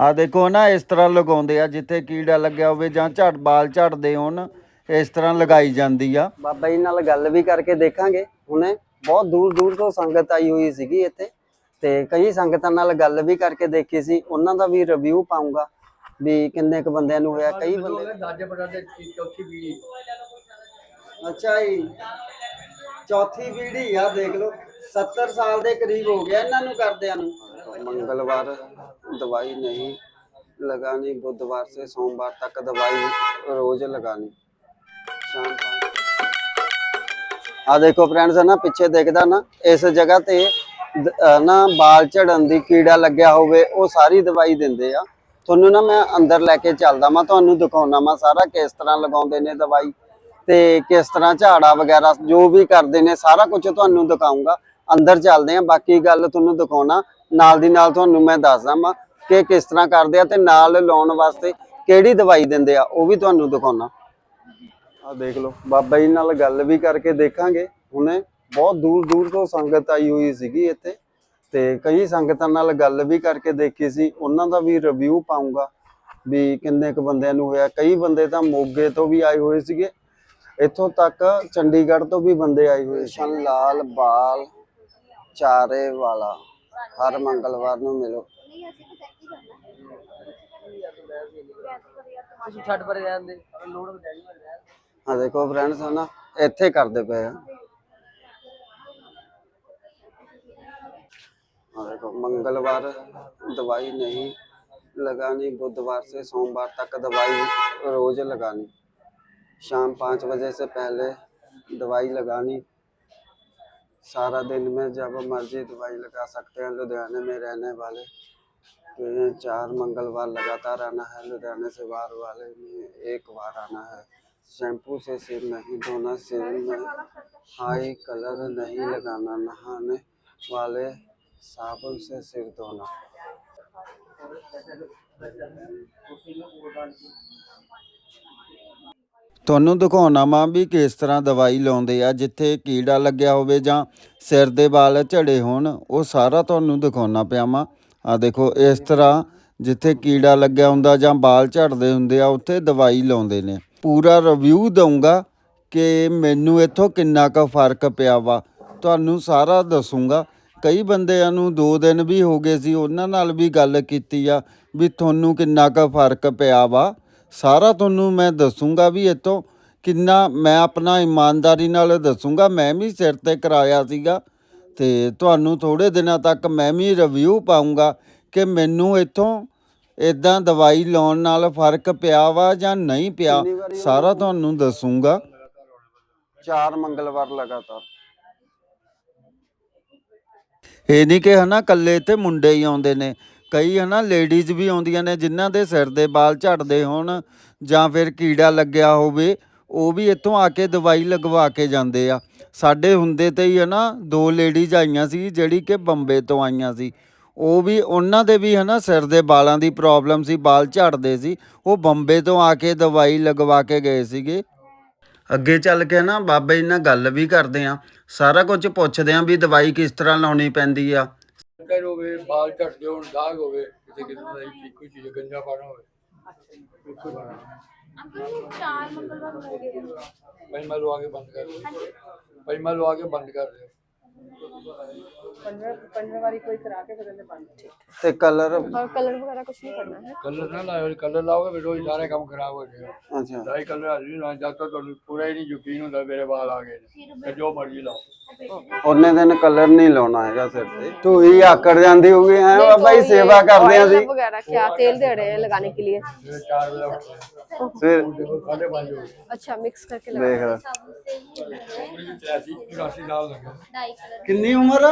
ਆ ਦੇਖੋ ਨਾ ਇਸ ਤਰ੍ਹਾਂ ਲਗਾਉਂਦੇ ਆ ਜਿੱਥੇ ਕੀੜਾ ਲੱਗਿਆ ਹੋਵੇ ਜਾਂ ਝੜ ਬਾਲ ਝੜਦੇ ਹੋਣ ਇਸ ਤਰ੍ਹਾਂ ਲਗਾਈ ਜਾਂਦੀ ਆ। ਬਾਬਾ ਜੀ ਨਾਲ ਗੱਲ ਵੀ ਕਰਕੇ ਦੇਖਾਂਗੇ। ਹੁਣੇ ਬਹੁਤ ਦੂਰ ਦੂਰ ਤੋਂ ਸੰਗਤ ਆਈ ਹੋਈ ਸੀਗੀ ਇੱਥੇ ਤੇ ਕਈ ਸੰਗਤਾਂ ਨਾਲ ਗੱਲ ਵੀ ਕਰਕੇ ਦੇਖੀ ਸੀ। ਉਹਨਾਂ ਦਾ ਵੀ ਰਿਵਿਊ ਪਾਉਂਗਾ ਵੀ ਕਿੰਨੇ ਕੁ ਬੰਦਿਆਂ ਨੂੰ ਹੋਇਆ ਕਈ ਬੰਦੇ ਦਾਜੇ ਪਟਾ ਦੇ ਚੌਥੀ ਪੀੜੀ ਅੱਛਾ ਜੀ ਚੌਥੀ ਪੀੜ੍ਹੀ ਆ ਦੇਖ ਲਓ। 70 ਸਾਲ ਦੇ ਕਰੀਬ ਹੋ ਗਿਆ ਇਹਨਾਂ ਨੂੰ ਕਰਦਿਆਂ ਨੂੰ ਮੰਗਲਵਾਰ ਦਵਾਈ ਨਹੀਂ लगानी बुधवार से सोमवार तक दवाई रोज लगानी शाम ਆ ਦੇਖੋ ਫਰੈਂਡਸ ਨਾ ਪਿੱਛੇ ਦੇਖਦਾ ਨਾ ਇਸ ਜਗ੍ਹਾ ਤੇ ਦ- ਅਹ ਨਾ ਬਾਲ ਝੜਨ ਦੀ ਕੀੜਾ ਲੱਗਿਆ ਹੋਵੇ ਉਹ ਸਾਰੀ ਦਵਾਈ ਦਿੰਦੇ ਆ ਤੁਹਾਨੂੰ ਨਾ ਮੈਂ ਅੰਦਰ ਲੈ ਕੇ ਚੱਲਦਾ ਮੈਂ ਤੁਹਾਨੂੰ ਦਿਖਾਉਣਾ ਮੈਂ ਸਾਰਾ ਕਿਸ ਤਰ੍ਹਾਂ ਲਗਾਉਂਦੇ ਨੇ ਦਵਾਈ ਤੇ ਕਿਸ ਤਰ੍ਹਾਂ ਝਾੜਾ ਵਗੈਰਾ ਜੋ ਵੀ ਕਰਦੇ ਨੇ ਸਾਰਾ ਕੁਝ ਤੁਹਾਨੂੰ ਦਿਖਾਉਂਗਾ ਅੰਦਰ ਚੱਲਦੇ ਆ ਬਾਕੀ ਗੱਲ ਤੁਹਾਨੂੰ ਦਿਖਾਉਣਾ। ਨਾਲ ਦੀ ਨਾਲ ਤੁਹਾਨੂੰ ਮੈਂ ਦੱਸਦਾ ਮੈਂ ਕਿ ਕਿਸ ਤਰ੍ਹਾਂ ਕਰਦੇ ਆ ਤੇ ਨਾਲ ਲਾਉਣ ਵਾਸਤੇ ਕਿਹੜੀ ਦਵਾਈ ਦਿੰਦੇ ਆ, ਉਹ ਵੀ ਤੁਹਾਨੂੰ ਦਿਖਾਉਣਾ। ਆ ਦੇਖ ਲਓ, ਬਾਬਾ ਜੀ ਨਾਲ ਗੱਲ ਵੀ ਕਰਕੇ ਦੇਖਾਂਗੇ। ਹੁਣੇ ਬਹੁਤ ਦੂਰ ਦੂਰ ਤੋਂ ਸੰਗਤ ਆਈ ਹੋਈ ਸੀਗੀ ਇੱਥੇ ਤੇ ਕਈ ਸੰਗਤਾਂ ਨਾਲ ਗੱਲ ਵੀ ਕਰਕੇ ਦੇਖੀ ਸੀ। ਉਹਨਾਂ ਦਾ ਵੀ ਰਿਵਿਊ ਪਾਉਂਗਾ ਵੀ ਕਿੰਨੇ ਕੁ ਬੰਦਿਆਂ ਨੂੰ ਹੋਇਆ। ਕਈ ਬੰਦੇ ਤਾਂ ਮੋਗੇ ਤੋਂ ਵੀ ਆਏ ਹੋਏ ਸੀਗੇ। ਇੱਥੋਂ ਤੱਕ ਚੰਡੀਗੜ੍ਹ ਤੋਂ ਵੀ ਬੰਦੇ ਆਏ ਹੋਏ ਸ਼ਨ ਲਾਲ ਬਾਲ। ਚਾਰੇ ਵਾਲਾ ਹਰ ਮੰਗਲਵਾਰ ਨੂੰ ਮਿਲੋ ਤੁਸੀਂ ਛੱਡ ਪਰੇ ਜਾਂਦੇ ਲੋੜ ਵਧਾਈ ਆ ਦੇਖੋ ਫਰੈਂਡਸ ਨਾ ਇੱਥੇ ਕਰਦੇ ਪਏ ਆ ਆ ਦੇਖੋ मंगलवार दवाई नहीं लगानी बुधवार से सोमवार तक दवाई रोज लगानी शाम पाँच बजे से पहले दवाई लगानी सारा दिन में जब मर्जी दवाई लगा सकते हैं लुधियाने में रहने वाले तो ये चार मंगलवार लगातार आना है लुधियाने से बाहर वाले में एक बार आना है शैम्पू से सिर नहीं धोना सिर में हाई कलर नहीं लगाना नहाने वाले साबुन से सिर धोना ਤੁਹਾਨੂੰ ਦਿਖਾਉਣਾ ਮਾਂ ਵੀ ਕਿਸ ਤਰ੍ਹਾਂ ਦਵਾਈ ਲਾਉਂਦੇ ਆ, ਜਿੱਥੇ ਕੀੜਾ ਲੱਗਿਆ ਹੋਵੇ ਜਾਂ ਸਿਰ ਦੇ ਵਾਲ ਝੜੇ ਹੋਣ, ਉਹ ਸਾਰਾ ਤੁਹਾਨੂੰ ਦਿਖਾਉਣਾ ਪਿਆ ਮਾਂ ਆ ਦੇਖੋ, ਇਸ ਤਰ੍ਹਾਂ ਜਿੱਥੇ ਕੀੜਾ ਲੱਗਿਆ ਹੁੰਦਾ ਜਾਂ ਵਾਲ ਝੜਦੇ ਹੁੰਦੇ ਆ, ਉੱਥੇ ਦਵਾਈ ਲਾਉਂਦੇ ਨੇ। ਪੂਰਾ ਰਿਵਿਊ ਦਊਂਗਾ ਕਿ ਮੈਨੂੰ ਇੱਥੋਂ ਕਿੰਨਾ ਕੁ ਫ਼ਰਕ ਪਿਆ ਵਾ। ਤੁਹਾਨੂੰ ਸਾਰਾ ਦੱਸੂੰਗਾ। ਕਈ ਬੰਦਿਆਂ ਨੂੰ 2 ਦਿਨ ਵੀ ਹੋ ਗਏ ਸੀ, ਉਹਨਾਂ ਨਾਲ ਵੀ ਗੱਲ ਕੀਤੀ ਆ ਵੀ ਤੁਹਾਨੂੰ ਕਿੰਨਾ ਕੁ ਫ਼ਰਕ ਪਿਆ ਵਾ। ਸਾਰਾ ਤੁਹਾਨੂੰ ਮੈਂ ਦੱਸੂੰਗਾ ਵੀ ਇੱਥੋਂ ਕਿੰਨਾ ਮੈਂ ਆਪਣਾ ਇਮਾਨਦਾਰੀ ਨਾਲ ਦੱਸੂੰਗਾ। ਮੈਂ ਵੀ ਸਿਰ ਤੇ ਕਰਾਇਆ ਸੀਗਾ ਤੇ ਤੁਹਾਨੂੰ ਥੋੜੇ ਦਿਨਾਂ ਤੱਕ ਮੈਂ ਵੀ ਰਿਵਿਊ ਪਾਉਂਗਾ ਕਿ ਮੈਨੂੰ ਇੱਥੋਂ ਇਦਾਂ ਦਵਾਈ ਲਾਉਣ ਨਾਲ ਫ਼ਰਕ ਪਿਆ ਵਾ ਜਾਂ ਨਹੀਂ ਪਿਆ ਸਾਰਾ ਤੁਹਾਨੂੰ ਦੱਸੂੰਗਾ। ਚਾਰ ਮੰਗਲਵਾਰ ਲਗਾਤਾਰ। ਇਹ ਨਹੀਂ ਕਿ ਹਨਾ ਕੱਲੇ ਇੱਥੇ ਮੁੰਡੇ ਹੀ ਆਉਂਦੇ ਨੇ। ਕਈ ਹਨਾ ਲੇਡੀਜ਼ ਵੀ ਆਉਂਦੀਆਂ ਨੇ, ਜਿਨ੍ਹਾਂ ਦੇ ਸਿਰ ਦੇ ਵਾਲ ਝੜਦੇ ਹੋਣ ਜਾਂ ਫਿਰ ਕੀੜਾ ਲੱਗਿਆ ਹੋਵੇ, ਉਹ ਵੀ ਇੱਥੋਂ ਆ ਕੇ ਦਵਾਈ ਲਗਵਾ ਕੇ ਜਾਂਦੇ ਆ। ਸਾਡੇ ਹੁੰਦੇ ਤੇ ਹੀ ਹਨਾ ਦੋ ਲੇਡੀਜ਼ ਆਈਆਂ ਸੀ, ਜਿਹੜੀ ਕਿ ਬੰਬੇ ਤੋਂ ਆਈਆਂ ਸੀ। ਉਹ ਵੀ, ਉਹਨਾਂ ਦੇ ਵੀ ਹਨਾ ਸਿਰ ਦੇ ਵਾਲਾਂ ਦੀ ਪ੍ਰੋਬਲਮ ਸੀ ਵਾਲ ਝੜਦੇ ਸੀ। ਉਹ ਬੰਬੇ ਤੋਂ ਆ ਕੇ ਦਵਾਈ ਲਗਵਾ ਕੇ ਗਏ ਸੀਗੇ। ਅੱਗੇ ਚੱਲ ਕੇ ਨਾ ਬਾਬਾ ਜੀ ਨਾਲ ਗੱਲ ਵੀ ਕਰਦੇ ਆ। ਸਾਰਾ ਕੁਝ ਪੁੱਛਦੇ ਆ ਵੀ ਦਵਾਈ ਕਿਸ ਤਰ੍ਹਾਂ ਲਾਉਣੀ ਪੈਂਦੀ ਆ। ਕਰ ਹੋਵੇ ਬਾਲ ਝੜਦੇ ਹੋਣ ਦਾਗ ਹੋਵੇ ਕਿਸੇ ਕਿਸਮ ਦਾ ਕੋਈ ਕੋਈ ਚੀਜ਼ ਗੰਜਾ ਪਾਣਾ ਹੋਵੇ। ਚਾਰ ਮੰਗਲਵਾਰ ਹੋ ਗਏ ਲਵਾ ਕੇ ਬੰਦ ਕਰ ਦਿਓ। ਮੈਂ ਲਵਾ ਕੇ ਬੰਦ ਕਰ ਦਿਓ। पंद्रह पंद्रह वारी कोई करा के बदलने बंद ठीक ਤੇ ਕਲਰ और कलर वगैरह कुछ नहीं करना है ਕਲਰ ਨਾ ਲਾਓ ਕਲਰ ਲਾਓਗੇ ਫਿਰ ਰੋਜ਼ ਸਾਰੇ ਕੰਮ ਖਰਾਬ ਹੋ ਜਾਏਗਾ ਅੱਛਾ ਦਾਈ ਕਲਰ ਹਾਜ਼ਰੀ ਨਾ ਜਦ ਤੱਕ ਤੁਹਾਨੂੰ ਪੂਰਾ ਹੀ ਨਹੀਂ ਯਕੀਨ ਹੁੰਦਾ ਮੇਰੇ ਵਾਲ ਆ ਗਏ ਨੇ ਤੇ ਜੋ ਮਰਜ਼ੀ ਲਾਓ ਉਹਨੇ ਦਿਨ ਕਲਰ ਨਹੀਂ ਲਾਉਣਾ ਹੈਗਾ ਸਿਰ ਤੇ ਤੂੰ ਹੀ ਆਕੜ ਜਾਂਦੀ ਹੋਗੀ ਹੈ ਬਾਬਾ ਜੀ ਸੇਵਾ ਕਰਦੇ ਆ ऑयल ਸੀ वगैरह क्या तेल दे रहे हैं लगाने के लिए ਫਿਰ 4 ਵਜੇ ਉੱਠਦੇ ਫਿਰ ਦੇਖੋ ਸਾਢੇ ਪੰਜ ਹੋ ਗਏ अच्छा मिक्स करके लगा ਦੇਖ 83 84 ਸਾਲ ਲੱਗੇ ਕਿੰਨੀ ਉਮਰ ਆ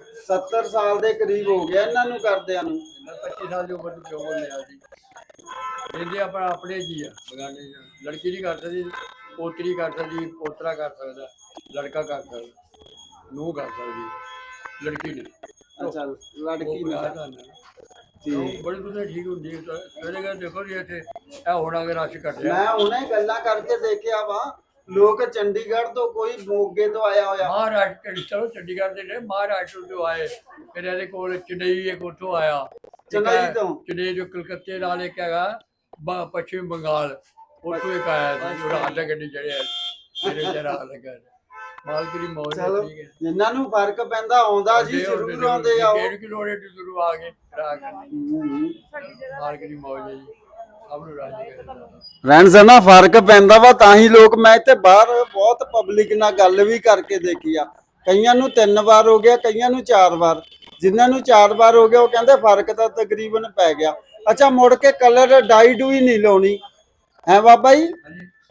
70 ਸਾਲ ਦੇ ਕਰੀਬ ਹੋ ਗਿਆ ਇਹਨਾਂ ਨੂੰ ਕਰਦਿਆਂ ਨੂੰ। 25 ਸਾਲ ਦੀ ਉਮਰ ਤੋਂ ਕਿਉਂ ਬੋਲਿਆ ਜੀ? ਇਹਦੇ ਆਪਣਾ ਆਪਣੇ ਜੀ ਆ ਬਗਾਨੇ ਚ। ਲੜਕੀ ਨਹੀਂ ਕਰ ਸਕਦੀ ਪੋਤਰੀ ਕਰ ਸਕਦੀ ਪੋਤਰਾ ਕਰ ਸਕਦਾ ਲੜਕਾ ਕਰ ਸਕਦਾ ਨੂੰ ਕਰ ਸਕਦੀ ਲੜਕੀ ਨਹੀਂ। ਅੱਛਾ ਲੜਕੀ ਨੂੰ। ਉਹ ਬੜੀ ਦੁਨੀਆ ਠੀਕ ਹੁੰਦੀ ਹੈ। ਸਵੇਰੇ ਦੇਖੋ ਜੀ ਇੱਥੇ ਇਹ ਹੋਣਾ ਕਿ ਰਸ਼ ਘਟਿਆ ਮੈਂ ਉਹਨੇ ਗੱਲਾਂ ਕਰਕੇ ਦੇਖਿਆ ਵਾ ਲੋਕ ਚੰਡੀਗੜ੍ਹ ਤੋਂ ਕੋਈ ਮੋਗੇ ਤੋਂ ਆਇਆ ਹੋਇਆ। ਮਹਾਰਾਸ਼ਟਰ ਚਲੋ ਚੰਡੀਗੜ੍ਹ ਦੇ ਨੇ ਮਹਾਰਾਸ਼ਟਰ ਤੋਂ ਆਏ ਫਿਰ ਇਹਦੇ ਕੋਲ ਚੇਨਈ ਇੱਕ ਉੱਥੋਂ ਆਇਆ। ਚੇਨਈ ਤੋਂ? ਚੇਨਈ ਜੋ ਕਲਕੱਤੇ ਨਾਲ ਇੱਕ ਹੈਗਾ ਬ- ਪੱਛਮੀ ਬੰਗਾਲ ਉੱਥੋਂ ਇੱਕ ਆਇਆ ਸੀ ਰਾਤ ਦਾ ਗੱਡੀ ਚੜਿਆ ਮੇਰੇ ਰਾਤ ਲੱਗਾ ਮਾਲਕ ਦੀ ਮੌਜ ਠੀਕ ਹੈ ਜਿਨ੍ਹਾਂ ਨੂੰ ਫ਼ਰਕ ਪੈਂਦਾ ਆਉਂਦਾ ਜੀ ਜ਼ਰੂਰ ਆਉਂਦੇ ਆ ਉਹ ਡੇਢ ਕਿਲੋਮੀਟਰ ਦੂਰ ਆ ਗਏ ਰਾਤ ਮਾਲਕ ਦੀ ਮੌਜ ਹੈ ਜੀ ਫਰੈਂਡਸ ਨਾ ਫ਼ਰਕ ਪੈਂਦਾ ਵਾ ਤਾਂ ਹੀ ਲੋਕ ਮੈਂ ਇੱਥੇ ਬਾਹਰ ਬਹੁਤ ਪਬਲਿਕ ਨਾਲ ਗੱਲ ਵੀ ਕਰਕੇ ਦੇਖੀ ਆ। ਕਈਆਂ ਨੂੰ ਤਿੰਨ ਵਾਰ ਹੋ ਗਿਆ ਕਈਆਂ ਨੂੰ ਚਾਰ ਵਾਰ। ਜਿਨ੍ਹਾਂ ਨੂੰ ਚਾਰ ਵਾਰ ਹੋ ਗਿਆ ਉਹ ਕਹਿੰਦੇ ਫ਼ਰਕ ਤਾਂ ਤਕਰੀਬਨ ਪੈ ਗਿਆ। ਅੱਛਾ ਮੁੜ ਕੇ ਕਲਰ ਡਾਈ ਡੂਈ ਨਹੀਂ ਲਾਉਣੀ। ਹੈ ਬਾਬਾ ਜੀ?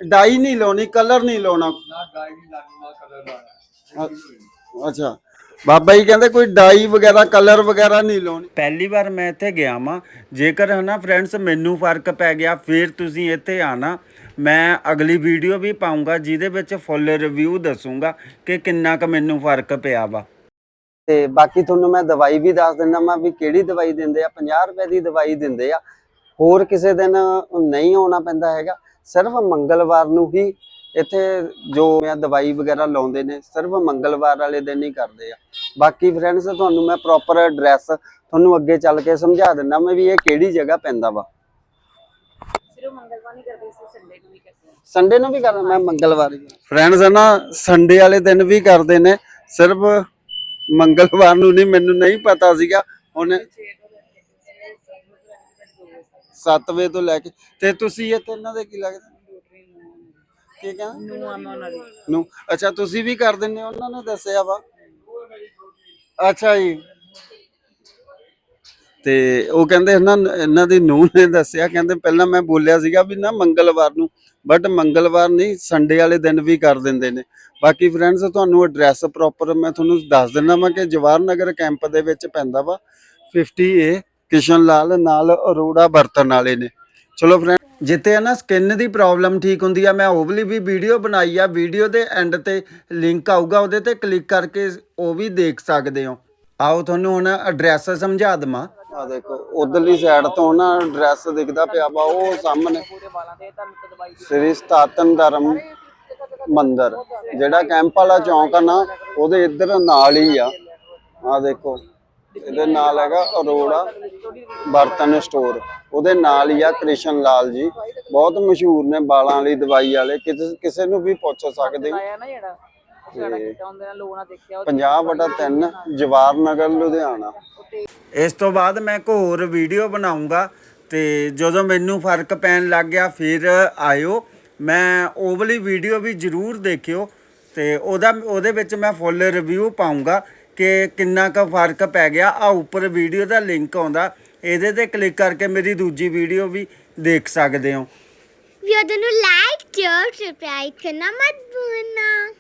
ਡਾਈ ਨਹੀਂ ਲਾਉਣੀ ਕਲਰ ਨਹੀਂ ਲਾਉਣਾ। ਨਾ ਡਾਈ ਨਹੀਂ ਲੱਗਣਾ ਨਾ ਕਲਰ ਲਾਣਾ ਅੱਛਾ। ਬਾਬਾ ਜੀ ਕਹਿੰਦੇ ਕੋਈ ਡਾਈ ਵਗੈਰਾ ਕਲਰ ਵਗੈਰਾ ਨਹੀਂ ਲਾਉਣੀ। ਪਹਿਲੀ ਵਾਰ ਮੈਂ ਇੱਥੇ ਗਿਆ ਵਾਂ। ਜੇਕਰ ਹਨਾ ਫਰੈਂਡਸ ਮੈਨੂੰ ਫ਼ਰਕ ਪੈ ਗਿਆ ਫਿਰ ਤੁਸੀਂ ਇੱਥੇ ਆਣਾ। ਮੈਂ ਅਗਲੀ ਵੀਡੀਓ ਵੀ ਪਾਉਂਗਾ ਜਿਹਦੇ ਵਿੱਚ ਫੁੱਲ ਰਿਵਿਊ ਦੱਸੂਗਾ ਕਿ ਕਿੰਨਾ ਕੁ ਮੈਨੂੰ ਫ਼ਰਕ ਪਿਆ ਵਾ। ਤੇ ਬਾਕੀ ਤੁਹਾਨੂੰ ਮੈਂ ਦਵਾਈ ਵੀ ਦੱਸ ਦਿੰਦਾ ਮੈਂ ਵੀ ਕਿਹੜੀ ਦਵਾਈ ਦਿੰਦੇ ਆ 50 ਰੁਪਏ ਦੀ ਦਵਾਈ ਦਿੰਦੇ ਆ। ਹੋਰ ਕਿਸੇ ਦਿਨ ਨਹੀਂ ਆਉਣਾ ਪੈਂਦਾ ਹੈਗਾ ਸਿਰਫ ਮੰਗਲਵਾਰ ਨੂੰ ਹੀ ਇੱਥੇ ਜੋ ਆ ਦਵਾਈ ਵਗੈਰਾ ਲਾਉਂਦੇ ਨੇ ਸਿਰਫ ਮੰਗਲਵਾਰ ਵਾਲੇ ਦਿਨ ਹੀ ਕਰਦੇ ਆ। ਬਾਕੀ ਫਰੈਂਡਸ ਤੁਹਾਨੂੰ ਮੈਂ ਪ੍ਰੋਪਰ ਐਡਰੈਸ ਤੁਹਾਨੂੰ ਅੱਗੇ ਚੱਲ ਕੇ ਸਮਝਾ ਦਿੰਦਾ ਮੈਂ ਵੀ ਇਹ ਕਿਹੜੀ ਜਗ੍ਹਾ ਪੈਂਦਾ ਵਾ। ਸੰਡੇ ਨੂੰ ਵੀ ਕਰਦੇ ਮੈਂ ਮੰਗਲਵਾਰ ਫਰੈਂਡਸ ਨਾ ਸੰਡੇ ਵਾਲੇ ਦਿਨ ਵੀ ਕਰਦੇ ਨੇ ਸਿਰਫ ਮੰਗਲਵਾਰ ਨੂੰ ਨਹੀਂ ਮੈਨੂੰ ਨਹੀਂ ਪਤਾ ਸੀਗਾ। ਹੁਣ 7 ਵਜੇ ਤੋਂ ਲੈ ਕੇ ਤੇ ਤੁਸੀਂ ਇੱਥੇ ਇਹਨਾਂ ਦੇ ਕੀ ਲੱਗਦਾ ਕੀ ਕਹਿੰਦਾ ਨੂੰ ਆਮਾ ਉਹਨਾਂ ਦੀ। ਨੂੰ? ਅੱਛਾ ਤੁਸੀਂ ਵੀ ਕਰ ਦਿੰਦੇ ਹੋ? ਉਹਨਾਂ ਨੇ ਦੱਸਿਆ ਵਾ। ਅੱਛਾ ਜੀ। ਤੇ ਉਹ ਕਹਿੰਦੇ ਇਹਨਾਂ ਇਹਨਾਂ ਦੀ ਨੂੰਹ ਨੇ ਦੱਸਿਆ ਕਹਿੰਦੇ ਪਹਿਲਾਂ ਮੈਂ ਬੋਲਿਆ ਸੀਗਾ ਵੀ ਨਾ ਮੰਗਲਵਾਰ ਨੂੰ ਬਟ ਮੰਗਲਵਾਰ ਨਹੀਂ ਸੰਡੇ ਵਾਲੇ ਦਿਨ ਵੀ ਕਰ ਦਿੰਦੇ ਨੇ। ਬਾਕੀ ਫਰੈਂਡਸ ਤੁਹਾਨੂੰ ਐਡਰੈਸ ਪ੍ਰੋਪਰ ਮੈਂ ਤੁਹਾਨੂੰ ਦੱਸ ਦਿੰਦਾ ਮੈਂ ਕਿ ਜਵਾਹਰ ਨਗਰ ਕੈਂਪ ਦੇ ਵਿੱਚ ਪੈਂਦਾ ਵਾ। 50A ਕਿਸ਼ਨ ਲਾਲ ਨਾਲ ਅਰੋੜਾ ਬਰਤਨ ਵਾਲੇ ਨੇ। ਚਲੋ ਫਰੈਂਡ ਜਿੱਥੇ ਹੈ ਨਾ ਸਕਿਨ ਦੀ ਪ੍ਰੋਬਲਮ ਠੀਕ ਹੁੰਦੀ ਆ, ਮੈਂ ਉਹ ਵਾਲੀ ਵੀ ਵੀਡੀਓ ਬਣਾਈ ਆ ਵੀਡੀਓ ਦੇ ਐਂਡ ਤੇ ਲਿੰਕ ਆਊਗਾ, ਉਹਦੇ ਤੇ ਕਲਿੱਕ ਕਰਕੇ ਉਹ ਵੀ ਦੇਖ ਸਕਦੇ ਹੋ। ਆਓ ਤੁਹਾਨੂੰ ਹੁਣ ਐਡਰੈਸ ਸਮਝਾ ਦਵਾਂ। ਆ ਦੇਖੋ, ਉਧਰਲੀ ਸਾਈਡ ਤੋਂ ਨਾ ਐਡਰੈਸ ਦਿਖਦਾ ਪਿਆ ਵਾ, ਉਹ ਸਾਹਮਣੇ ਸ੍ਰੀ ਸਤਾਤਨ ਧਰਮ ਮੰਦਿਰ, ਜਿਹੜਾ ਕੈਂਪ ਵਾਲਾ ਚੌਂਕ ਆ ਨਾ, ਉਹਦੇ ਇੱਧਰ ਨਾਲ ਹੀ ਆ। ਆ ਦੇਖੋ ਇਹਦੇ ਨਾਲ ਹੈਗਾ ਅਰੋੜਾ ਬਰਤਨ ਸਟੋਰ। ਉਹਦੇ ਨਾਲ ਹੀ ਆ ਕ੍ਰਿਸ਼ਨ ਲਾਲ ਜੀ। ਬਹੁਤ ਮਸ਼ਹੂਰ ਨੇ ਬਾਲਾਂ ਵਾਲੀ ਦਵਾਈ ਵਾਲੇ। ਕਿਸੇ ਕਿਸੇ ਨੂੰ ਵੀ ਪੁੱਛ ਸਕਦੇ ਹੋ। ਆਇਆ ਨਾ ਜਿਹੜਾ? ਸਾਡਾ ਕਿੱਦਾਂ ਹੁੰਦੇ ਨਾਲ ਲੋਣਾ ਦੇਖਿਆ। ਉਹ 50 ਵਟਾ 3 ਜਵਾਰ ਨਗਰ ਲੁਧਿਆਣਾ। ਇਸ ਤੋਂ ਬਾਅਦ ਮੈਂ ਇੱਕ ਹੋਰ ਵੀਡੀਓ ਬਣਾਉਂਗਾ ਤੇ ਜਦੋਂ ਮੈਨੂੰ ਫ਼ਰਕ ਪੈਣ ਲੱਗ ਗਿਆ ਫਿਰ ਆਇਓ। ਮੈਂ ਉਹ ਵਾਲੀ ਵੀਡੀਓ ਵੀ ਜ਼ਰੂਰ ਦੇਖਿਓ ਤੇ ਉਹਦਾ ਉਹਦੇ ਵਿੱਚ ਮੈਂ ਫੁੱਲ ਰਿਵਿਊ ਪਾਉਂਗਾ। ਕਿ ਕਿੰਨਾ ਕੁ ਫ਼ਰਕ ਪੈ ਗਿਆ। ਆ ਉੱਪਰ ਵੀਡੀਓ ਦਾ ਲਿੰਕ ਆਉਂਦਾ। ਇਹਦੇ ਤੇ ਕਲਿੱਕ ਕਰਕੇ ਮੇਰੀ ਦੂਜੀ ਵੀਡੀਓ ਵੀ ਦੇਖ ਸਕਦੇ ਹੋ। ਵੀਡੀਓ ਨੂੰ ਲਾਈਕ ਸ਼ੇਅਰ ਸਬਸਕ੍ਰਾਈਬ ਕਰਨਾ ਮਤ ਭੁੱਲਣਾ।